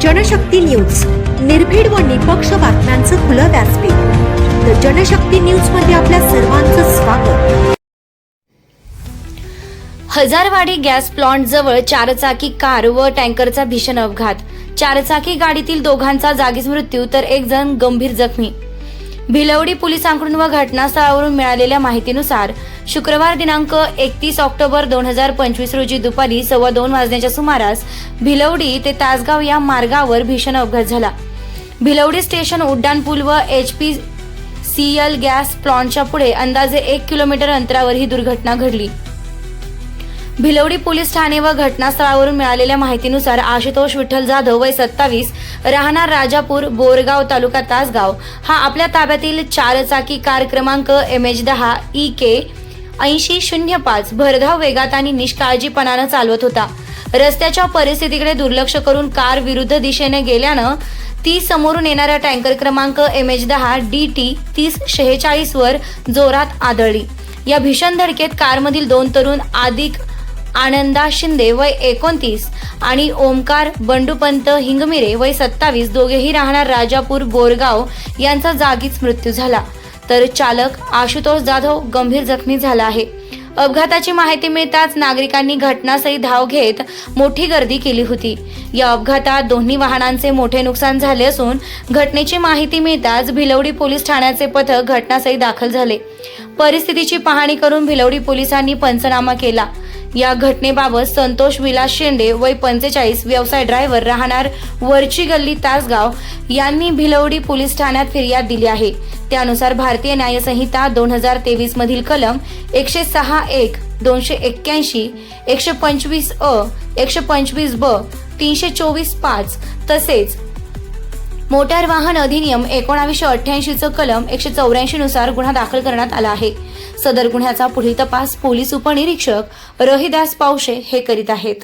Janshakti news. निर्भीड व निपक्ष बातम्यांचं खुलं व्यासपीठ. द जनशक्ती न्यूजमध्ये आपल्या सर्वांचं स्वागत. हजारवाडी गॅस प्लांट जवळ चारचाकी कार व टँकरचा भीषण अपघात. चारचाकी गाडीतील दोघांचा जागीच मृत्यू तर एक जण गंभीर जखमी. भिलवडी पोलिसांकडून व घटनास्थळावरून मिळालेल्या माहितीनुसार शुक्रवार दिनांक एकतीस ऑक्टोबर दोन हजार पंचवीस रोजी दुपारी सव्वा दोन वाजण्याच्या सुमारास भिलवडी ते तासगाव या मार्गावर भीषण अपघात झाला. भिलवडी स्टेशन उड्डाणपूल व H P C L gas प्लांटच्या पुढे अंदाजे एक किलोमीटर अंतरावर ही दुर्घटना घडली. भिलवडी पोलीस ठाणे व घटनास्थळावरून मिळालेल्या माहितीनुसार आशुतोष विठ्ठल जाधव वय सत्तावीस राहणार राजापूर बोरगाव तालुका तासगाव. हा आपल्या ताब्यातील चारचाकी कार क्रमांक एम एच दहा ई के ऐंशी शून्य पाच भरधाव वेगात आणि निष्काळजीपणानं चालवत होता. रस्त्याच्या परिस्थितीकडे दुर्लक्ष करून कार विरुद्ध दिशेने गेल्यानं ती समोरून येणाऱ्या टँकर क्रमांक एम एच दहा डी टी तीस शेहेचाळीसवर जोरात आदळली. या भीषण धडकेत कारमधील दोन तरुण आदिक आनंदा शिंदे वय एकोणतीस आणि ओमकार बंडूपंत हिंगमिरे वय सत्तावीस. दोघेही राहणार राजापूर बोरगाव यांचा जागीच मृत्यू झाला. तर चालक आशुतोष जाधव गंभीर जखमी झाला आहे. अपघाताची माहिती मिळताच नागरिकांनी घटनास्थळी धाव घेत मोठी गर्दी केली होती. या अपघातात दोन्ही वाहनांचे मोठे नुकसान झाले असून घटनेची माहिती मिळताच भिलवडी पोलीस ठाण्याचे पथक घटनास्थळी दाखल झाले. परिस्थितीची पाहणी करून भिलवडी पोलिसांनी पंचनामा केला. या घटनेबाबत संतोष विलास शेंडे वय पंचेचाळीस व्यवसाय ड्रायव्हर राहणार वरची गल्ली तासगाव यांनी भिलवडी पोलीस ठाण्यात फिर्याद दिली आहे. त्यानुसार भारतीय न्यायसंहिता दोन हजार तेवीस मधील कलम एकशे सहा एक दोनशे एक्क्याऐंशी एकशे पंचवीस अ एकशे पंचवीस ब तीनशे चोवीस पाच तसेच मोटार वाहन अधिनियम एकोणावीसशे अठ्ठ्याऐंशीचं कलम एकशे चौऱ्याऐंशी नुसार गुन्हा दाखल करण्यात आला आहे. सदर गुन्ह्याचा पुढील तपास पोलीस उपनिरीक्षक रहिदास पावशे हे करीत आहेत.